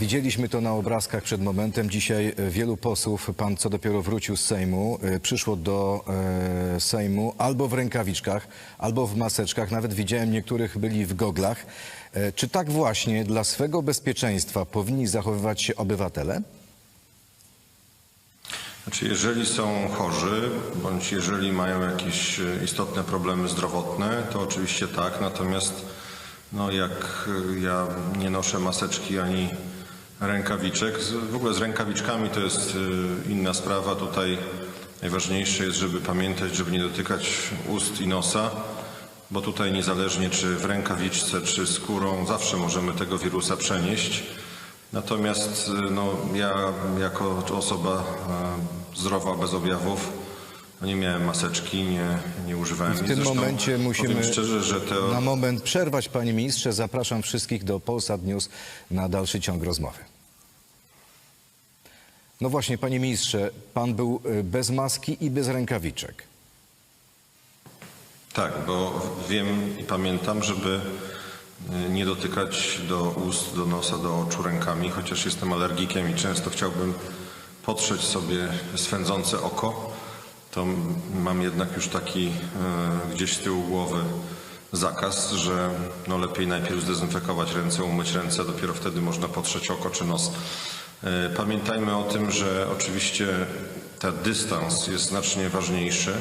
Widzieliśmy to na obrazkach przed momentem. Dzisiaj e, wielu posłów, pan co dopiero wrócił z Sejmu, e, przyszło do e, Sejmu albo w rękawiczkach, albo w maseczkach. Nawet widziałem niektórych byli w goglach. Czy tak właśnie dla swego bezpieczeństwa powinni zachowywać się obywatele? Znaczy, jeżeli są chorzy, bądź jeżeli mają jakieś istotne problemy zdrowotne, to oczywiście tak. Natomiast no, jak ja nie noszę maseczki ani rękawiczek, w ogóle z rękawiczkami to jest e, inna sprawa. Tutaj najważniejsze jest, żeby pamiętać, żeby nie dotykać ust i nosa, bo tutaj niezależnie czy w rękawiczce, czy skórą, zawsze możemy tego wirusa przenieść. Natomiast y, no, ja jako osoba e, zdrowa, bez objawów, no, nie miałem maseczki, nie, nie używałem W jej. tym Zresztą momencie musimy szczerze, że to... na moment przerwać, panie ministrze. Zapraszam wszystkich do Polsat News na dalszy ciąg rozmowy. No właśnie, panie ministrze, pan był e, bez maski i bez rękawiczek. Tak, bo wiem i pamiętam, żeby y, nie dotykać do ust, do nosa, do oczu rękami, chociaż jestem alergikiem i często chciałbym potrzeć sobie swędzące oko, to mam jednak już taki y, gdzieś z tyłu głowy zakaz, że no lepiej najpierw zdezynfekować ręce, umyć ręce, dopiero wtedy można potrzeć oko czy nos. Y, Pamiętajmy o tym, że oczywiście ten dystans jest znacznie ważniejszy.